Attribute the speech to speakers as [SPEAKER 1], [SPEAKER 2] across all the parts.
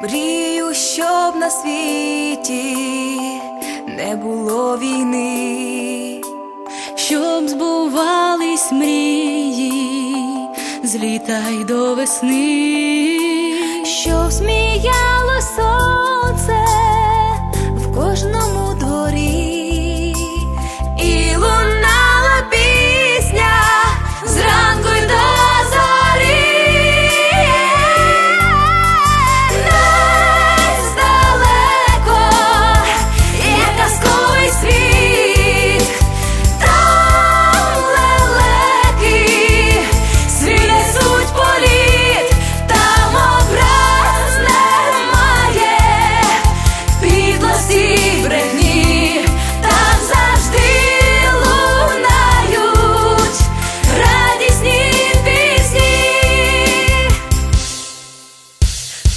[SPEAKER 1] Мрію, щоб на світі не було війни,
[SPEAKER 2] щоб збувались мрії злітай до весни,
[SPEAKER 1] щоб сміяло сонце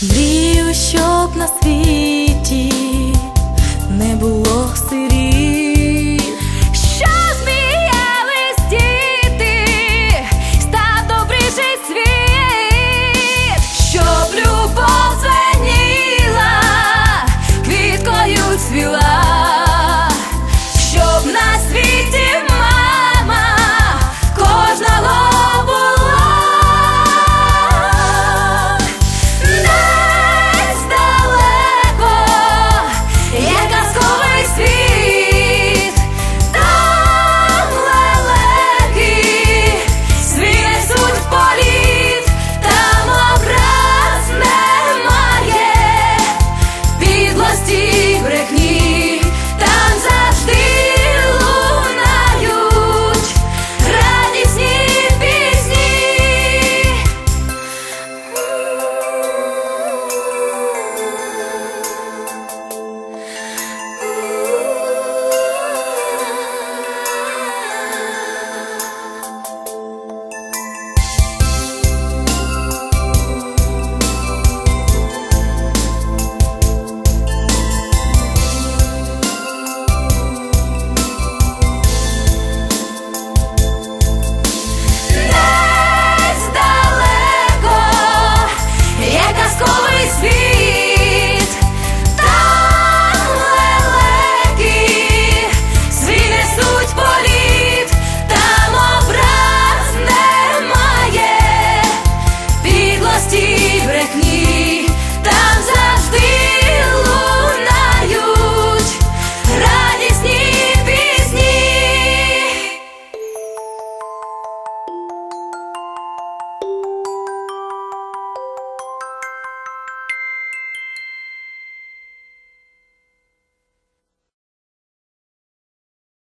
[SPEAKER 1] Мрію, щоб на світ.